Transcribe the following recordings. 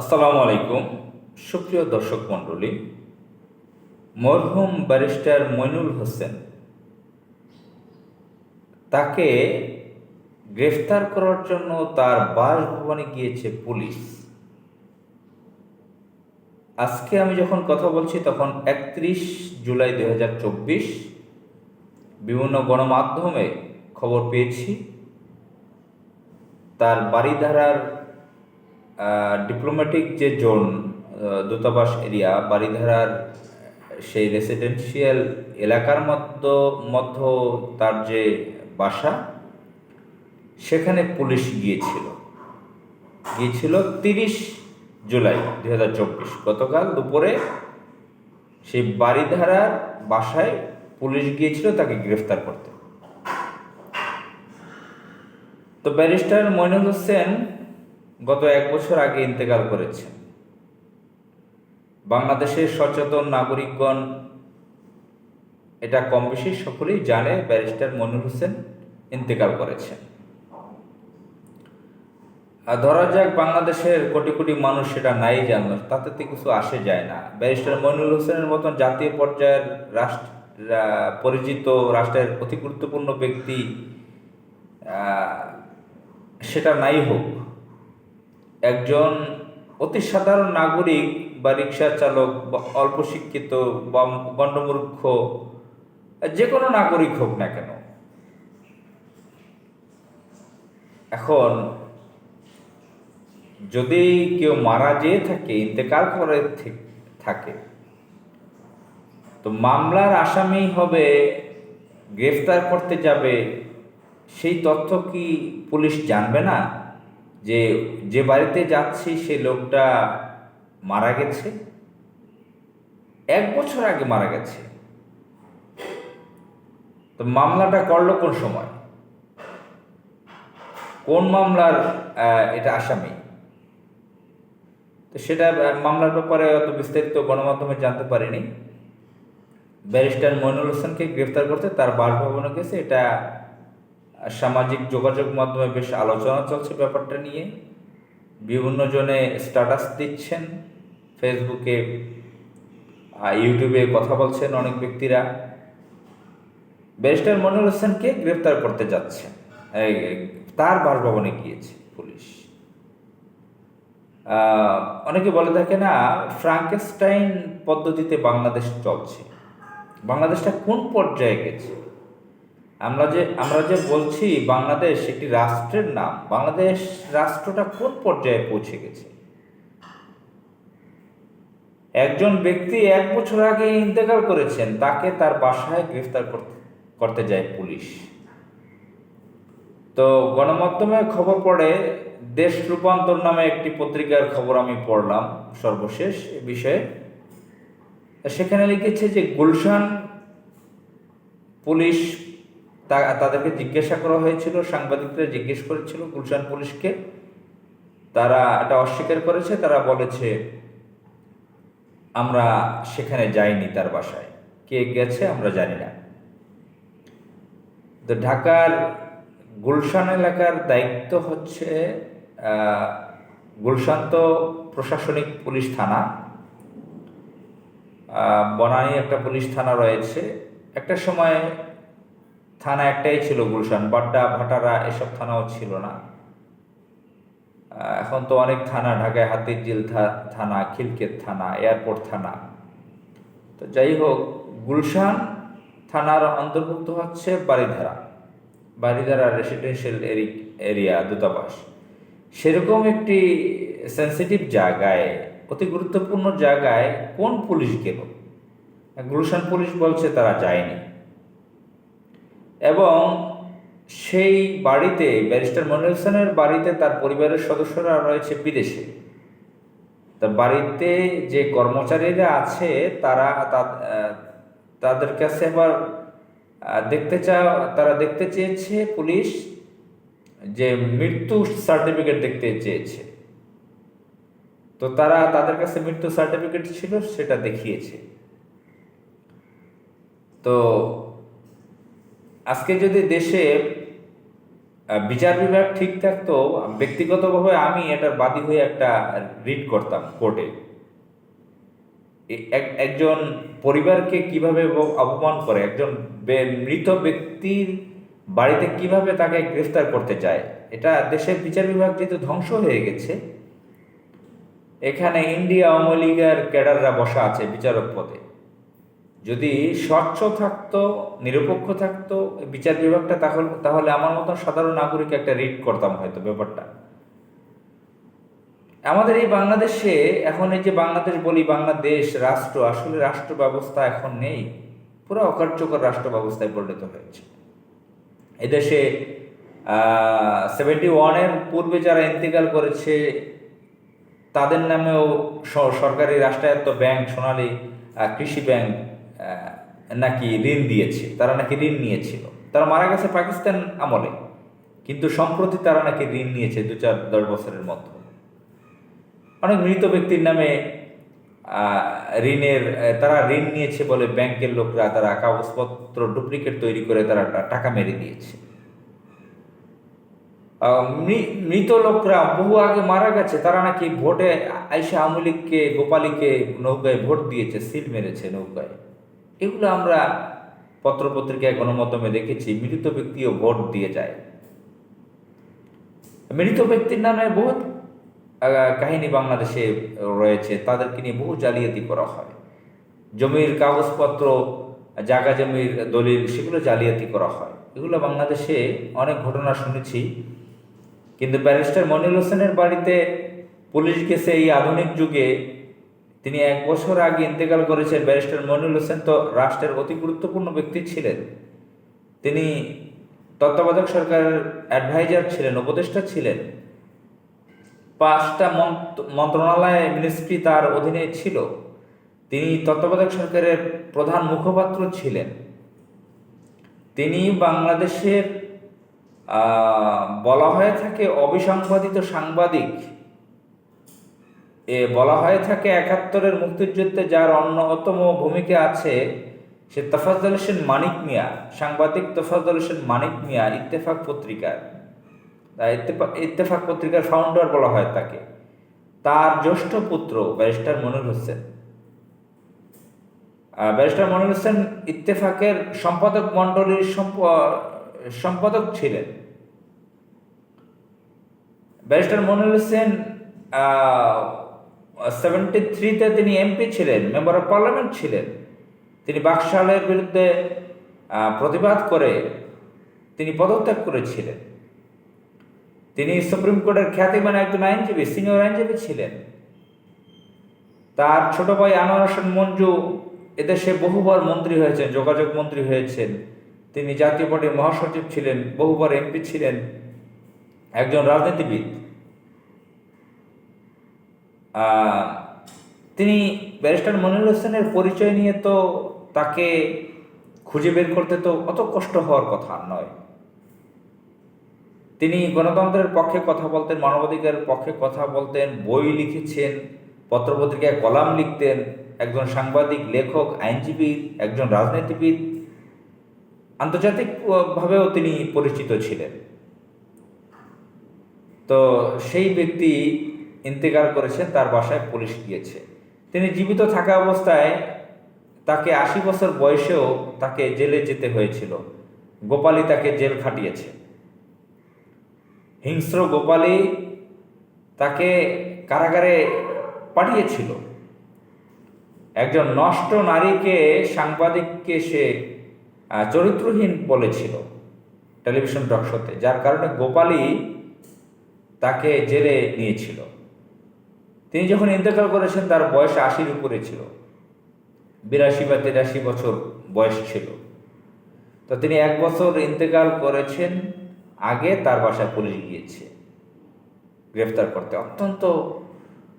আসসালামু আলাইকুম। সুপ্রিয় দর্শক মণ্ডলী, মরহুম ব্যারিস্টার মইনুল হোসেন তাকে গ্রেফতার করার জন্য তার বাসভবনে গিয়েছে পুলিশ। আজকে আমি যখন কথা বলছি তখন একত্রিশ জুলাই দুই হাজার চব্বিশ বিভিন্ন গণমাধ্যমে খবর পেয়েছি। তার বাড়িধারার ডিপ্লোম্যাটিক যে জোন দূতাবাস এরিয়া বাড়িধারার সেই রেসিডেন্সিয়াল এলাকার মধ্য মধ্য তার যে বাসা, সেখানে পুলিশ গিয়েছিল। গিয়েছিল তিরিশ জুলাই দুই হাজার চব্বিশ। গতকাল দুপুরে সেই বাড়িধারার বাসায় পুলিশ গিয়েছিল তাকে গ্রেফতার করতে। তো ব্যারিস্টার মইনুল হোসেন গত এক বছর আগে ইন্তেকাল করেছেন বাংলাদেশের সচেতন নাগরিকগণ এটা কম বেশি সকলেই জানে, ব্যারিস্টার মইনুল হোসেন ইন্তেকাল করেছেন। ধরা যাক বাংলাদেশের কোটি কোটি মানুষ সেটা নাই জানলো, তাতে তো কিছু আসে যায় না। ব্যারিস্টার মইনুল হোসেনের মতন জাতীয় পর্যায়ের রাষ্ট্র পরিচিত রাষ্ট্রের অতি গুরুত্বপূর্ণ ব্যক্তি সেটা নাই হোক। একজন অতি সাধারণ নাগরিক বা রিক্সা চালক বা অল্প শিক্ষিত বা যে কোনো নাগরিক হোক না কেন। এখন, যদি কেউ মারা যেয়ে থাকে, ইন্তেকাল করে থাকে, তো মামলার আসামি হবে, গ্রেফতার করতে যাবে, সেই তথ্য কি পুলিশ জানবে না? যে যে বাড়িতে যাচ্ছি সে লোকটা মারা গেছে। এক বছর আগে মারা গেছে। তো মামলাটা করল কোন সময়? কোন মামলার এটা আসামি? তো সেটা মামলার ব্যাপারে অত বিস্তারিত গণমাধ্যমে জানতে পারিনি। ব্যারিস্টার মইনুল হোসেনকে গ্রেফতার করতে তার বাসভবনে গেছে, এটা সামাজিক যোগাযোগ মাধ্যমে বেশ আলোচনা চলছে ব্যাপারটা নিয়ে। বিভিন্ন জনে স্ট্যাটাস দিচ্ছেন। ফেসবুকে ইউটিউবে কথা বলছেন অনেক ব্যক্তিরা। ব্যারিস্টার মনিরুল হোসেনকে গ্রেফতার করতে যাচ্ছে? তার বাসভবনে গিয়েছে পুলিশ। অনেকে বলে থাকে না ফ্রাঙ্কেস্টাইন পদ্ধতিতে বাংলাদেশ চলছে। বাংলাদেশটা কোন পর্যায়ে গেছে? আমরা যে আমরা যে বলছি বাংলাদেশ একটি রাষ্ট্রের নাম, বাংলাদেশ রাষ্ট্রটা কোন পর্যায়ে পৌঁছে গেছে? একজন ব্যক্তি এক বছর আগে ইন্তেকাল করেছেন, তাকে তার বাসায় গ্রেফতার করতে যায় পুলিশ। তো গণমাধ্যমে খবর পড়ে, দেশ রূপান্তর নামে একটি পত্রিকার খবর আমি পড়লাম সর্বশেষ এ বিষয়ে। সেখানে লিখেছে যে, গুলশান পুলিশ তা- তাদেরকে জিজ্ঞাসা করা হয়েছিল, সাংবাদিকরা জিজ্ঞেস করেছিল, গুলশান পুলিশকে। তারা এটা অস্বীকার করেছে, তারা বলেছে, আমরা সেখানে যাইনি তার বাসায়। কে গেছে আমরা জানি না। তো ঢাকার গুলশান এলাকার দায়িত্ব হচ্ছে গুলশান তো প্রশাসনিক পুলিশ থানা। বনানী একটা পুলিশ থানা রয়েছে। একটা সময় থানা একটাই ছিল গুলশান, বাড্ডা, ভাটারা এসব থানাও ছিল না। এখন তো অনেক থানা, ঢাকায় হাতিরঝিল থানা খিলকেত থানা, এয়ারপোর্ট থানা। তো যাই হোক, গুলশান থানার অন্তর্ভুক্ত হচ্ছে বাড়িধারা বাড়িধারা রেসিডেন্সিয়াল এরিয়া দূতাবাস। সেরকম একটি সেন্সিটিভ জায়গায়, অতি গুরুত্বপূর্ণ জায়গায় কোন পুলিশ গেল? গুলশান পুলিশ বলছে তারা যায়নি। এবং সেই বাড়িতে ব্যারিস্টার মনির হোসেনের বাড়িতে তার পরিবারের সদস্যরা রয়েছে বিদেশে। তার বাড়িতে যে কর্মচারীরা আছে, তারা তাদের কাছে আবার দেখতে চা তারা দেখতে চেয়েছে পুলিশ যে মৃত্যু সার্টিফিকেট দেখতে চেয়েছে। তো তারা তাদের কাছে মৃত্যু সার্টিফিকেট ছিল, সেটা দেখিয়েছে। তো আজকে যদি দেশে বিচার বিভাগ ঠিক থাকতো, ব্যক্তিগতভাবে আমি এটার বাদী হয়ে একটা রিড করতাম কোর্টে একজন পরিবারকে কীভাবে অপমান করে, একজন মৃত ব্যক্তির বাড়িতে কীভাবে তাকে গ্রেফতার করতে চায়, এটা দেশের বিচার বিভাগ যেহেতু ধ্বংস হয়ে গেছে, এখানে ইন্ডিয়া আওয়ামী লীগের ক্যাডাররা বসা আছে বিচারক পদে। যদি স্বচ্ছ থাকতো, নিরপেক্ষ থাকতো, বিচার বিভাগটা তাহলে তাহলে আমার মতন সাধারণ নাগরিক একটা রিড করতাম হয়তো ব্যাপারটা। আমাদের এই বাংলাদেশে এখন এই যে বাংলাদেশ বলি, বাংলাদেশ রাষ্ট্র, আসলে রাষ্ট্র ব্যবস্থা এখন নেই। পুরো অকার্যকর রাষ্ট্র ব্যবস্থায় পরিণত হয়েছে। এদেশে সেভেন্টি ওয়ানের পূর্বে যারা ইন্তেকাল করেছে, তাদের নামেও সরকারি রাষ্ট্রায়ত্ত ব্যাংক সোনালী কৃষি ব্যাংক নাকি ঋণ দিয়েছে, তারা নাকি ঋণ নিয়েছিল। তারা মারা গেছে পাকিস্তান আমলে, কিন্তু সম্প্রতি তারা নাকি ঋণ নিয়েছে দু চার, দশ বছরের মধ্যে। অনেক মৃত ব্যক্তির নামে ঋণের তারা ঋণ নিয়েছে বলে ব্যাংকের লোকরা তারা কাগজপত্র ডুপ্লিকেট তৈরি করে তারা টাকা মেরে দিয়েছে। মৃত লোকরা বহু আগে মারা গেছে, তারা নাকি ভোটে আইসা আওয়ামী লীগকে গোপালীকে নৌকায় ভোট দিয়েছে, সিল মেরেছে নৌকায়। এগুলো আমরা পত্রপত্রিকায় গণমাধ্যমে দেখেছি মৃত ব্যক্তিও ভোট দিয়ে যায়। মৃত ব্যক্তির নামে বহু আহ, কাহিনী বাংলাদেশে রয়েছে তাদেরকে নিয়ে বহু জালিয়াতি করা হয়। জমির কাগজপত্র জায়গা জমির দলিল সেগুলো জালিয়াতি করা হয়। এগুলো বাংলাদেশে অনেক ঘটনা শুনেছি। কিন্তু ব্যারিস্টার মনির হোসেনের বাড়িতে পুলিশ গেছে এই আধুনিক যুগে। তিনি এক বছর আগে ইন্তেকাল করেছেন ব্যারিস্টার মনির হোসেন, তো রাষ্ট্রের অতি গুরুত্বপূর্ণ ব্যক্তি ছিলেন। তিনি তত্ত্বাবধায়ক সরকারের অ্যাডভাইজার ছিলেন, উপদেষ্টা ছিলেন। পাঁচটা মন্ত- মন্ত্রণালয় মিনিস্ট্রি তার অধীনে ছিল। তিনি তত্ত্বাবধায়ক সরকারের প্রধান মুখপাত্র ছিলেন। তিনি বাংলাদেশের বলা হয়ে থাকে অবিসংবাদিত সাংবাদিক। এ বলা হয়ে থাকে একাত্তরের মুক্তিযুদ্ধে যার অন্যতম ভূমিকা আছে সে তফাজ্জল হোসেন মানিক মিয়া, সাংবাদিক তফাজ্জল হোসেন মানিক মিয়া, ইত্তেফাক পত্রিকার। ইত্তেফাক পত্রিকার ফাউন্ডার বলা হয় তাকে। তার জ্যেষ্ঠ পুত্র ব্যারিস্টার মনির হোসেন। ব্যারিস্টার মনির হোসেন ইত্তেফাকের সম্পাদক মণ্ডলীর সম্পাদক ছিলেন। ব্যারিস্টার মনির হোসেন সেভেন্টি থ্রিতে তিনি এমপি ছিলেন মেম্বার অফ পার্লামেন্ট ছিলেন। তিনি বাকশালের বিরুদ্ধে প্রতিবাদ করে তিনি পদত্যাগ করেছিলেন। তিনি সুপ্রিম কোর্টের খ্যাতিমান একজন আইনজীবী সিনিয়র আইনজীবী ছিলেন। তার ছোট ভাই আনোয়ার হোসেন মঞ্জু এদেশে বহুবার মন্ত্রী হয়েছেন, যোগাযোগ মন্ত্রী হয়েছেন। তিনি জাতীয় পার্টির মহাসচিব ছিলেন, বহুবার এমপি ছিলেন। একজন রাজনীতিবিদ। তিনি ব্যারিস্টার মনির হোসেনের পরিচয় নিয়ে তো তাকে খুঁজে বের করতে তো অত কষ্ট হওয়ার কথা নয়। তিনি গণতন্ত্রের পক্ষে কথা বলতেন, মানবাধিকারের পক্ষে কথা বলতেন, বই লিখেছেন, পত্রপত্রিকায় কলাম লিখতেন, একজন সাংবাদিক, লেখক, আইনজীবী, একজন রাজনীতিবিদ। আন্তর্জাতিকভাবেও তিনি পরিচিত ছিলেন। তো সেই ব্যক্তি ইন্তেকাল করেছেন, তার বাসায় পুলিশ গিয়েছে। তিনি জীবিত থাকা অবস্থায় তাকে আশি বছর বয়সেও তাকে জেলে যেতে হয়েছিল। গোপালী তাকে জেল খাটিয়েছে। হিংস্র গোপালী তাকে কারাগারে পাঠিয়েছিল। একজন নষ্ট নারীকে সাংবাদিককে সে চরিত্রহীন বলেছিল টেলিভিশন টকশোতে যার কারণে গোপালী তাকে জেলে নিয়েছিল। তিনি যখন ইন্তেকাল করেছেন, তার বয়স আশির উপরে ছিল। বিরাশি বা তিরাশি বছর বয়স ছিল। তো তিনি এক বছর ইন্তেকাল করেছেন, আগে তার বাসায় পুলিশ গিয়েছে। গ্রেফতার করতে। অত্যন্ত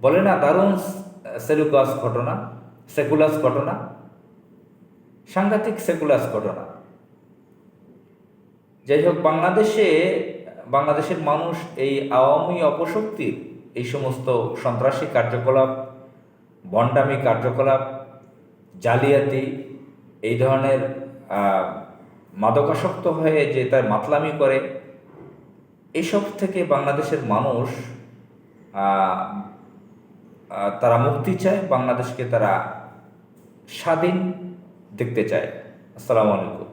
বলে না, দারুণ সেলুকাস ঘটনা, সেকুলাস ঘটনা, সাংঘাতিক সেকুলাস ঘটনা। যাই হোক, বাংলাদেশে, বাংলাদেশের মানুষ এই আওয়ামী অপশক্তির এই সমস্ত সন্ত্রাসী কার্যকলাপ, বন্ডামি কার্যকলাপ, জালিয়াতি, এই ধরনের মাদকাসক্ত হয়ে যে তার মাতলামি করে, এসব থেকে বাংলাদেশের মানুষ তারা মুক্তি চায়, বাংলাদেশকে তারা স্বাধীন দেখতে চায়। আসসালামু আলাইকুম।